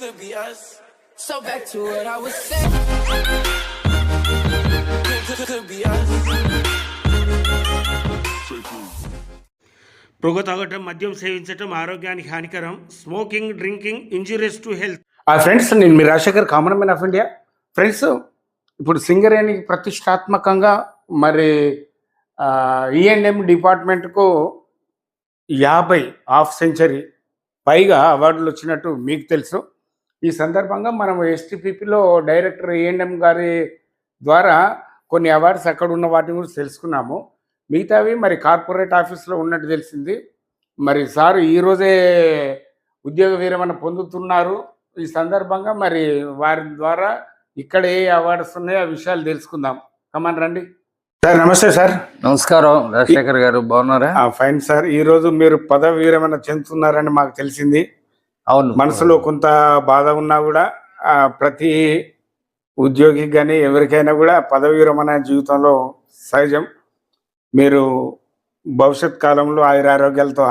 could be us. So back to what I was saying. Could, could, could be us. పొగ తాగటం మద్యం సేవించటం ఆరోగ్యానికి హానికరం smoking drinking injurious to health ఆ ఫ్రెండ్స్ నేను మీ Rajasekhar common man of India friends ఇప్పుడు సింగరేణి ప్రతిష్టాత్మకంగా మరి E ఈఎన్ఎం డిపార్ట్మెంట్కు యాభై హాఫ్ సెంచరీ పైగా అవార్డులు వచ్చినట్టు మీకు తెలుసు ఈ సందర్భంగా మనం ఎస్టీపీపీలో డైరెక్టర్ ఈఎన్ఎం గారి ద్వారా కొన్ని అవార్డ్స్ అక్కడ ఉన్న వాటిని గురించి తెలుసుకున్నాము. మిగతావి మరి కార్పొరేట్ ఆఫీస్లో ఉన్నట్టు తెలిసింది. మరి సార్ ఈరోజే ఉద్యోగ విరమణ పొందుతున్నారు. ఈ సందర్భంగా మరి వారి ద్వారా ఇక్కడ ఏ అవార్డ్స్ ఉన్నాయో ఆ విషయాలు తెలుసుకుందాం. కమాన్ రండి. సార్ నమస్తే సార్. నమస్కారం రాజశేఖర్ గారు. బాగున్నారా? Fine sir. ఈ రోజు మీరు పదవి విరమణ చెందుతున్నారని మాకు తెలిసింది. అవును. మనసులో కొంత బాధ ఉన్నా కూడా ప్రతి ఉద్యోగికి కానీ ఎవరికైనా కూడా పదవి విరమణ జీవితంలో సహజం. మీరు భవిష్యత్ కాలంలో ఆయురారోగ్యాలతో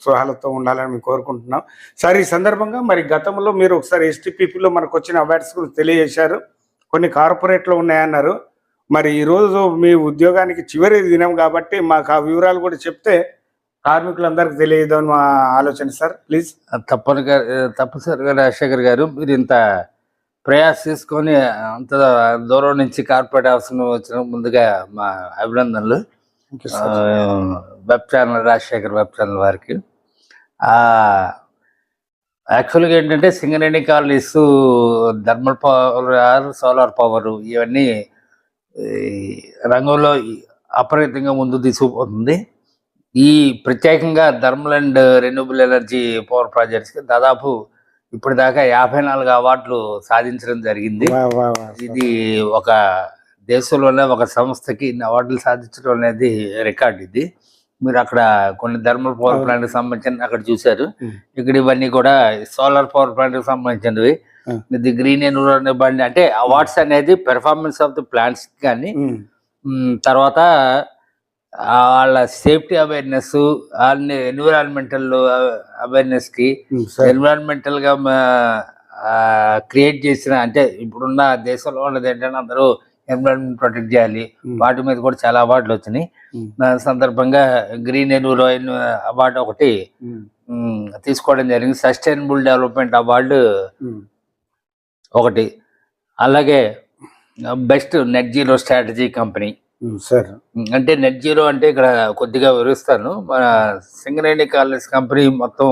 సుహాలతో ఉండాలని మేము కోరుకుంటున్నాం. సార్ ఈ సందర్భంగా మరి గతంలో మీరు ఒకసారి ఎస్టీపీపీలో మనకు వచ్చిన అవార్డ్స్ గురించి తెలియజేశారు. కొన్ని కార్పొరేట్లో ఉన్నాయన్నారు. మరి ఈరోజు మీ ఉద్యోగానికి చివరి దినం కాబట్టి మాకు ఆ వివరాలు కూడా చెప్తే కార్మికులందరికీ తెలియదు మా ఆలోచన సార్. ప్లీజ్ తప్పని తప్పనిసరిగా రాజశేఖర్ గారు మీరు ఇంత ప్రయాస తీసుకొని అంత దూరం నుంచి కార్పొరేట్ అవసరం వచ్చిన ముందుగా మా అభినందనలు. Web channel Rajasekhar web channel వారికి. యాక్చువల్గా ఏంటంటే Singareni collieries thermal power solar power ఇవన్నీ రంగంలో అపరిమితంగా ముందు తీసుకుపోతుంది. ఈ ప్రత్యేకంగా thermal and renewable energy power ప్రాజెక్ట్స్కి దాదాపు ఇప్పటిదాకా యాభై నాలుగు అవార్డులు సాధించడం జరిగింది. ఇది ఒక దేశంలోనే ఒక సంస్థకి ఇన్ని అవార్డులు సాధించడం అనేది రికార్డ్ ఇది మీరు అక్కడ కొన్ని థర్మల్ పవర్ అవును. ప్లాంట్ సంబంధించిన అక్కడ చూశారు. ఇక్కడ ఇవన్నీ కూడా సోలార్ పవర్ ప్లాంట్ సంబంధించినవి. ఇది గ్రీన్ ఎన్విరాన్మెంట్ బండి అంటే అవార్డ్స్ అనేది పెర్ఫార్మెన్స్ ఆఫ్ ది ప్లాంట్స్ కానీ తర్వాత వాళ్ళ సేఫ్టీ అవేర్నెస్ వాళ్ళని ఎన్విరాన్మెంటల్ అవేర్నెస్కి ఉమ్, సార్ ఎన్విరాన్మెంటల్గా క్రియేట్ చేసిన అంటే ఇప్పుడున్న దేశంలో ఉన్నది ఏంటంటే అందరూ ఎన్విరాన్మెంట్ ప్రొటెక్ట్ చేయాలి. వాటి మీద కూడా చాలా అవార్డులు వచ్చినాయి. సందర్భంగా గ్రీన్ ఎన్విరాయిన్ అవార్డు ఒకటి తీసుకోవడం జరిగింది. సస్టైనబుల్ డెవలప్మెంట్ అవార్డు ఒకటి. అలాగే best net zero strategy company. Sir. అంటే నెట్ జీరో అంటే ఇక్కడ కొద్దిగా వివరిస్తాను. మన సింగరేణి కాలనీస్ కంపెనీ మొత్తం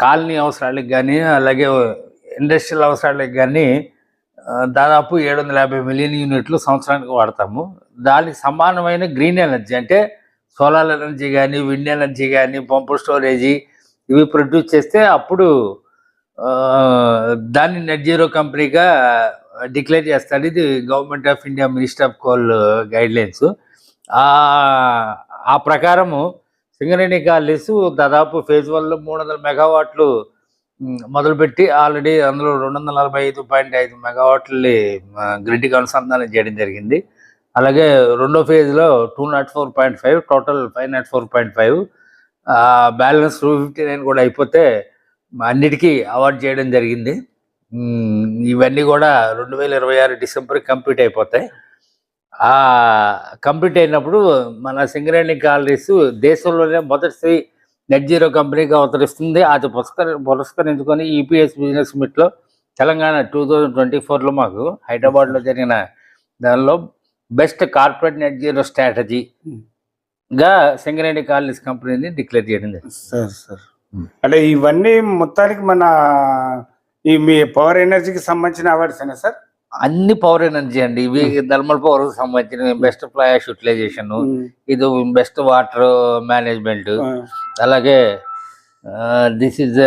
కాలనీ అవసరాలకు కానీ అలాగే ఇండస్ట్రియల్ అవసరాలకు కానీ దాదాపు ఏడు వందల యాభై మిలియన్ యూనిట్లు సంవత్సరానికి వాడతాము. దానికి సమానమైన గ్రీన్ ఎనర్జీ అంటే సోలార్ ఎనర్జీ కానీ విండ్ ఎనర్జీ కానీ పంపు స్టోరేజీ ఇవి ప్రొడ్యూస్ చేస్తే అప్పుడు దాన్ని నెట్ జీరో కంపెనీగా డిక్లేర్ చేస్తాడు. ఇది government of India minister of coal guidelines ఆ ప్రకారము సింగరేణి కాలనీస్ దాదాపు ఫేజ్ వన్లో మూడు వందల మెగావాట్లు మొదలుపెట్టి ఆల్రెడీ అందులో రెండు వందల నలభై ఐదు పాయింట్ ఐదు మెగావాట్లని గ్రిడ్కి అనుసంధానం చేయడం జరిగింది. అలాగే రెండో ఫేజ్లో two nought four point five total five nought four point five balance two fifty nine కూడా అయిపోతే అన్నిటికీ అవార్డు చేయడం జరిగింది. ఇవన్నీ కూడా రెండు వేల ఇరవై ఆరు డిసెంబర్ కంప్లీట్ అయిపోతాయి. ఆ కంప్లీట్ అయినప్పుడు మన సింగరేణి కాలనీస్ దేశంలోనే మొదటి నెట్ జీరో కంపెనీగా అవతరిస్తుంది. అది పురస్కరి పురస్కరించుకొని ఈపీఎస్ బిజినెస్ మీట్లో తెలంగాణ టూ థౌజండ్ ట్వంటీ ఫోర్లో మాకు హైదరాబాద్లో జరిగిన దానిలో బెస్ట్ కార్పొరేట్ నెట్ జీరో స్ట్రాటజీగా సింగరేణి కాలనీస్ కంపెనీని డిక్లేర్ చేయడం జరిగింది. Sir sir. అంటే ఇవన్నీ మొత్తానికి మన ఈ మీ పవర్ ఎనర్జీకి సంబంధించిన అవార్డ్స్ అయినా సార్? అన్ని పవర్ ఎనర్జీ అండి. ఇవి థర్మల్ పవర్ సంబంధించిన బెస్ట్ ఫ్లాష్ యూటిలైజేషన్. ఇది బెస్ట్ వాటర్ మేనేజ్మెంట్. అలాగే this is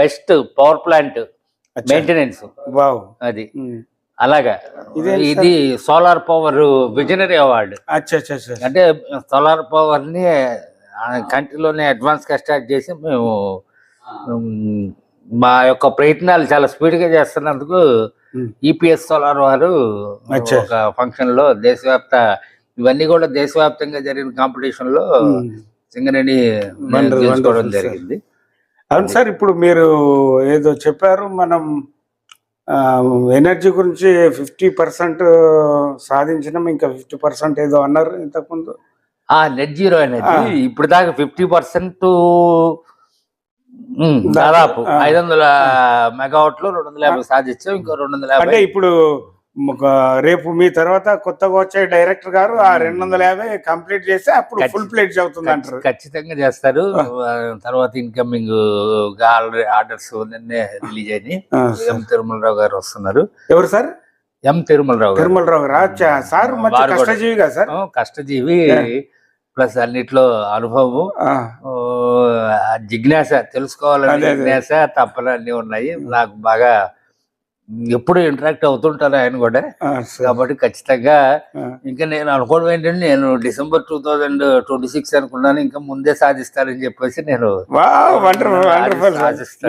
best power plant maintenance. Wow. అది. అలాగా. ఇది సోలార్ పవర్ విజనరీ అవార్డు. అంటే సోలార్ పవర్ని కంట్రీలోనే అడ్వాన్స్గా స్టార్ట్ చేసి మేము మా యొక్క ప్రయత్నాలు చాలా స్పీడ్గా చేస్తున్నందుకు. ఈపీఎస్ సోలార్ వారు అచ్చా. ఒక ఫంక్షన్లో దేశవ్యాప్త ఇవన్నీ కూడా దేశవ్యాప్తంగా జరిగిన కాంపిటీషన్లో. సింగరేణి గెలుచుకోవడం. జరిగింది అవును సార్ ఇప్పుడు మీరు ఏదో చెప్పారు మనం ఎనర్జీ గురించి ఫిఫ్టీ పర్సెంట్ సాధించినాం ఇంకా ఫిఫ్టీ పర్సెంట్ ఏదో అన్నారు ఇంతకుముందు ఆ నెట్ జీరో అనేది. ఇప్పుడు దాకా ఫిఫ్టీ పర్సెంట్ దాదాపు. ఐదు వందల మెగావాట్లు రెండు వందల యాభై సాధించాం ఇంకో రెండు వందల అంటే యాభై ఇప్పుడు ఒక రేపు మీ తర్వాత కొత్తగా వచ్చే డైరెక్టర్ గారు ఆ రెండు వందల యాభై కంప్లీట్ చేస్తే అప్పుడు ఫుల్ ప్లేట్ అవుతుంది అంటారు. ఖచ్చితంగా చేస్తారు. తర్వాత ఇన్కమింగ్ ఆల్రెడీ ఆర్డర్స్ నిన్నే రిలీజ్ అయినాయి. ఎం తిరుమలరావు గారు వస్తున్నారు. ఎవరు సార్? ఎం తిరుమలరావు తిరుమలరావు గారు. సార్. కష్టజీవి కదా సార్. కష్టజీవి. ప్లస్ అన్నిట్లో అనుభవం జిజ్ఞాస తెలుసుకోవాలని. జిజ్ఞాస తప్పలు అన్ని ఉన్నాయి. నాకు బాగా ఎప్పుడు ఇంటరాక్ట్ అవుతుంటారు ఆయన కూడా. కాబట్టి ఖచ్చితంగా ఇంకా నేను అనుకోవడం ఏంటంటే నేను December two thousand twenty six అనుకున్నాను ఇంకా ముందే సాధిస్తానని చెప్పేసి నేను.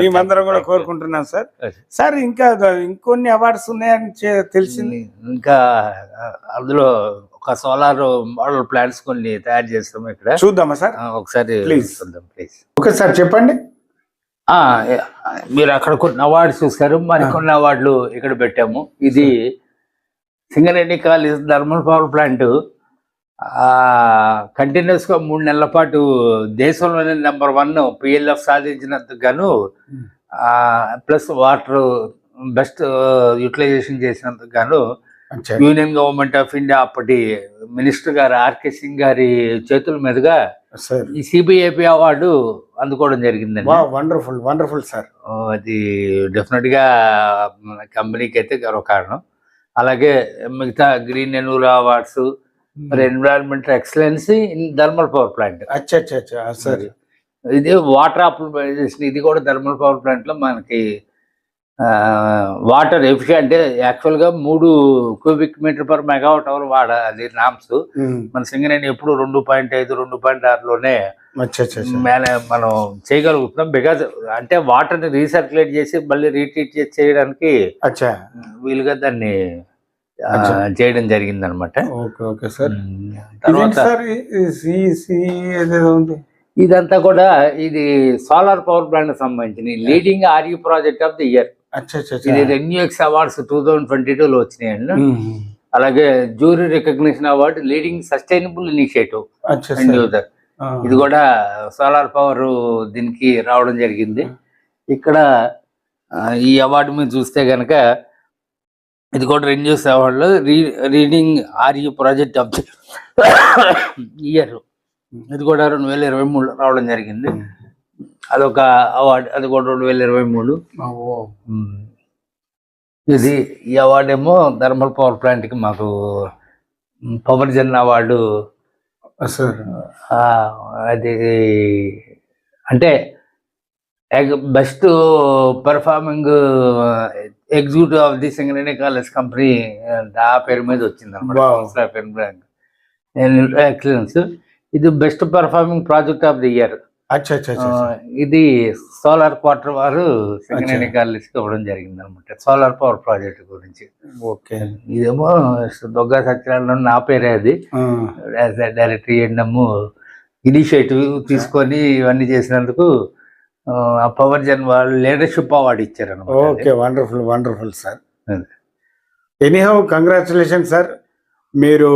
మేమందరం కూడా కోరుకుంటున్నాం సార్. సార్ ఇంకా ఇంకొన్ని అవార్డ్స్ ఉన్నాయని తెలిసింది? ఇంకా అందులో ఒక సోలార్ మోడల్ ప్లాంట్స్ కొన్ని తయారు చేస్తాము ఇక్కడ. చూద్దామా సార్? ఒకసారి. చూద్దాం ప్లీజ్ ఓకే సార్ చెప్పండి. మీరు అక్కడ కొన్ని అవార్డ్స్ చూస్తారు. మరికొన్ని అవార్డులు ఇక్కడ పెట్టాము. ఇది Singareni collieries thermal power plant. కంటిన్యూస్గా మూడు నెలల పాటు దేశంలోనే నెంబర్ వన్ పిఎల్ఎఫ్ సాధించినందుకు గాను ప్లస్ వాటర్ బెస్ట్ యూటిలైజేషన్ చేసినందుకు గాను. యూనియన్ గవర్నమెంట్ ఆఫ్ ఇండియా అప్పటి మినిస్టర్ గారు ఆర్కే సింగ్ గారి చేతుల మీదుగా ఈ సిబిఐపి అవార్డు అందుకోవడం జరిగిందండి. Wonderful wonderful sir. అది డెఫినెట్గా మన కంపెనీకి అయితే గర్వకారణం. అలాగే మిగతా గ్రీన్ ఎన్యూల్ అవార్డ్స్ మరి environmental excellence in thermal power plant. అచ్చా అచ్చా అచ్చా సార్. ఇది వాటర్ అప్లికేషన్ ఇది కూడా థర్మల్ పవర్ ప్లాంట్లో మనకి వాటర్ ఎఫిషియెంట్ అంటే యాక్చువల్గా మూడు cubic metre per megawatt hour వాడ అది నామ్స్. మన సింగరేణి ఎప్పుడు రెండు పాయింట్ ఐదు రెండు పాయింట్ ఆరులోనే. మేనే చేయగలుగుతున్నాం. బికాజ్ అంటే వాటర్ని రీసర్క్యులేట్ చేసి మళ్ళీ రీట్రీట్ చేసి చేయడానికి అచ్చా. వీలుగా దాన్ని. చేయడం జరిగింది అనమాట ఇదంతా కూడా ఇది సోలార్ పవర్ ప్లాంట్ సంబంధించిన leading RU project of the year. ఇది RenewX awards two thousand twenty టూలో వచ్చినాయండి అలాగే jury recognition award leading sustainable initiative. ఇది కూడా సోలార్ పవర్ దీనికి రావడం జరిగింది. ఇక్కడ ఈ అవార్డు మీద చూస్తే కనుక ఇది కూడా రెన్యూస్ అవార్డులో re reading RU project of year. ఇది కూడా రెండు వేల ఇరవై మూడు రావడం జరిగింది. అదొక అవార్డు అది కూడా రెండు వేల ఇరవై మూడు. ఇది ఈ అవార్డు ఏమో థర్మల్ పవర్ ప్లాంట్కి మాకు పవర్ జన్ అవార్డు. అది అంటే best performing executive of the Singareni collieries company ఆ పేరు మీద వచ్చింది. అనమాట ఎక్సలెన్స్ ఇది best performing project of the year. ఇది సోలార్ క్వార్టర్ వారు సింగరేణి కాలేజ్ ఇవ్వడం జరిగింది అనమాట సోలార్ పవర్ ప్రాజెక్ట్ గురించి. ఓకే. ఇదేమో దొగ్గ సత్యనారాయణ నా పేరే అది. యాజ్ అ డైరెక్టర్ ఏంటమ్ము ఇనిషియేటివ్ తీసుకొని ఇవన్నీ చేసినందుకు ఆ, పవర్ జన్ వాళ్ళు లీడర్షిప్ అవార్డు ఇచ్చారు okay wonderful wonderful sir. Anyhow congratulation sir. మీరు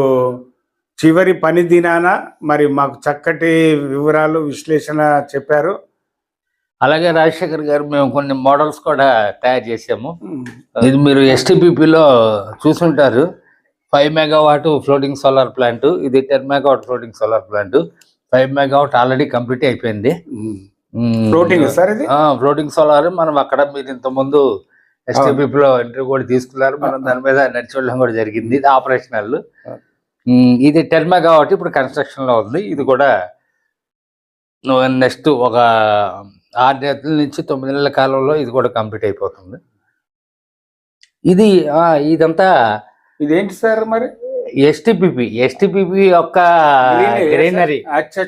చివరి పని దినాన మరి మాకు చక్కటి వివరాలు విశ్లేషణ చెప్పారు. అలాగే రాజశేఖర్ గారు మేము కొన్ని మోడల్స్ కూడా తయారు చేసాము ఇది మీరు ఎస్టీపీపీలో చూసుంటారు. Five megawatt floating solar plant ఇది ten megawatt floating solar plant. Five megawatt already complete అయిపోయింది. ఫ్లోటింగ్ సార్ ఇది? ఫ్లోటింగ్ సోలార్ మనం అక్కడ మీరు ఇంత ముందు STPP లో ఇంటర్వ్యూ కూడా తీసుకున్నారు. మనం దాని మీద నడిచి కూడా జరిగింది. ఇది ఆపరేషనల్ ఇది టెన్ మెగావాట్ ఇప్పుడు కన్స్ట్రక్షన్లో ఉంది. ఇది కూడా నెక్స్ట్ ఒక ఆరు నెలల నుంచి తొమ్మిది నెలల కాలంలో ఇది కూడా కంప్లీట్ అయిపోతుంది. ఇది ఆ, ఇదంతా ఇదేంటి సార్ మరి? ఎస్టిపిపి ఎస్టిపిపి యొక్క గ్రీనరీ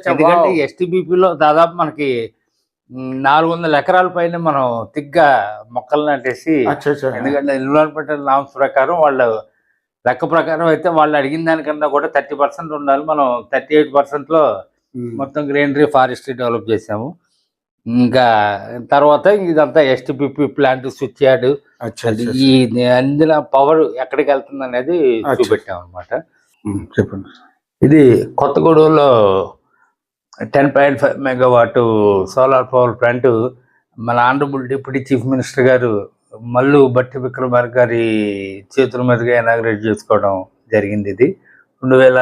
ఎందుకంటే wow. STPP లో దాదాపు మనకి నాలుగు వందల ఎకరాల పైన మనం తిగ్గా మొక్కలు నాటేసి ఎందుకంటే ఎన్విరాన్మెంటల్ నామ్స్ ప్రకారం వాళ్ళ లెక్క ప్రకారం అయితే వాళ్ళు అడిగిన దానికన్నా కూడా థర్టీ పర్సెంట్ ఉండాలి. మనం థర్టీ ఎయిట్ పర్సెంట్లో. మొత్తం గ్రీనరీ ఫారెస్ట్రీ డెవలప్ చేసాము ఇంకా తర్వాత ఇదంతా ఎస్టిపిపి ప్లాంట్ స్విచ్ యార్డ్. ఈ అందిన పవర్ ఎక్కడికి వెళ్తుంది అనేది. చూపెట్టాం అనమాట చెప్పండి. ఇది కొత్తగూడెంలో ten point five megawatt solar power plant మన honourable deputy chief minister garu Mallu Bhatti Vikramarka గారి చేతుల మీదుగా ఇనాగ్రేట్ చేసుకోవడం జరిగింది ఇది. రెండు వేల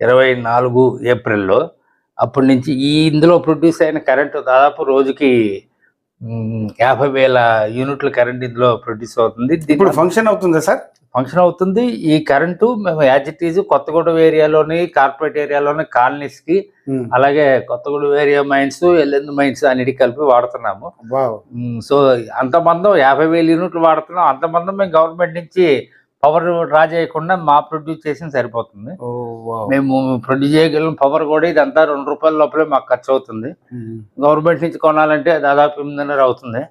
ఇరవై నాలుగు ఏప్రిల్లో అప్పటి నుంచి ఈ ఇందులో ప్రొడ్యూస్ అయిన కరెంటు దాదాపు రోజుకి యాభై వేల యూనిట్ల కరెంట్ ఇందులో ప్రొడ్యూస్ అవుతుంది. ఇప్పుడు ఫంక్షన్ అవుతుందా సార్? ఫంక్షన్ అవుతుంది. ఈ కరెంటు మేము యాజ్ ఇట్ ఈజ్ కొత్తగూడెం ఏరియాలోని కార్పొరేట్ ఏరియాలోని కాలనీస్కి అలాగే Kothagudem area mines Yellandu mines అన్నిటికి కలిపి వాడుతున్నాము. సో అంతమందం యాభై వేల యూనిట్లు వాడుతున్నాం. అంతమందం మేము గవర్నమెంట్ నుంచి పవర్ డ్రా చేయకుండా మా ప్రొడ్యూస్ చేసిన సరిపోతుంది. మేము ప్రొడ్యూస్ చేయగలిగిన పవర్ కూడా ఇదంతా రెండు రూపాయల లోపలే మాకు ఖర్చు అవుతుంది. గవర్నమెంట్ నుంచి కొనాలంటే దాదాపు ఎనిమిదిన్నర అవుతుంది.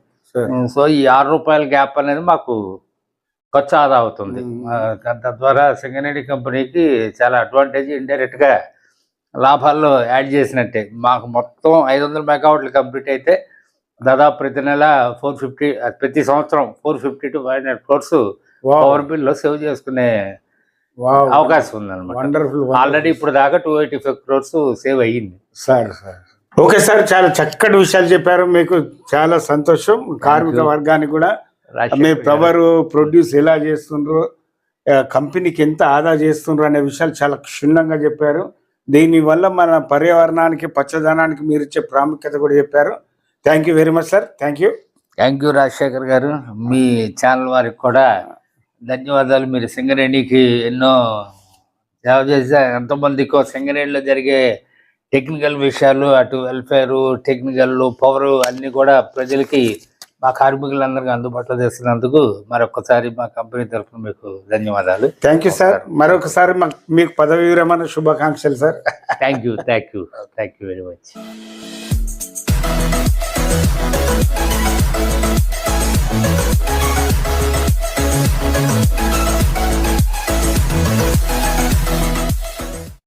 సో ఈ ఆరు రూపాయల గ్యాప్ అనేది మాకు ఖర్చు ఆదా అవుతుంది. తద్వారా సింగనేడి కంపెనీకి చాలా అడ్వాంటేజ్ ఇండైరెక్ట్గా లాభాల్లో యాడ్ చేసినట్టే. మాకు మొత్తం ఐదు వందల మెగావాట్లు కంప్లీట్ అయితే దాదాపు ప్రతి నెల ఫోర్ ఫిఫ్టీ ప్రతి సంవత్సరం four fifty to five hundred crores wow power బిల్లో సేవ్ చేసుకునే వావ్ అవకాశం ఉంది అనమాట వండర్ఫుల్ ఆల్రెడీ ఇప్పుడు దాకా two eighty five crores save అయ్యింది. సార్ సార్ ఓకే సార్ చాలా చక్కటి విషయాలు చెప్పారు. మీకు చాలా సంతోషం. కార్మిక. వర్గానికి కూడా. మీ. పవర్ ప్రొడ్యూస్ ఎలా చేస్తుండ్రు? కంపెనీకి ఎంత ఆదా చేస్తుండ్రు అనే విషయాలు చాలా క్షుణ్ణంగా చెప్పారు. దీనివల్ల మన పర్యావరణానికి పచ్చదనానికి మీరు ఇచ్చే ప్రాముఖ్యత కూడా చెప్పారు. Thank you very much sir thank you thank you Rajasekhar garu. Me channel వారికి కూడా ధన్యవాదాలు. మీరు సింగరేణికి ఎన్నో సేవ చేసే ఎంతమందికో సింగరేణిలో జరిగే టెక్నికల్ విషయాలు అటు వెల్ఫేర్ టెక్నికల్ పవర్ అన్ని కూడా ప్రజలకి మా కార్మికులందరికీ అందుబాటులో చేస్తున్నందుకు మరొకసారి మా కంపెనీ తరఫున మీకు ధన్యవాదాలు. థ్యాంక్ యూ సార్ మరొకసారి మాకు మీకు పదవి విరమణ శుభాకాంక్షలు sir thank you thank you thank you very much We'll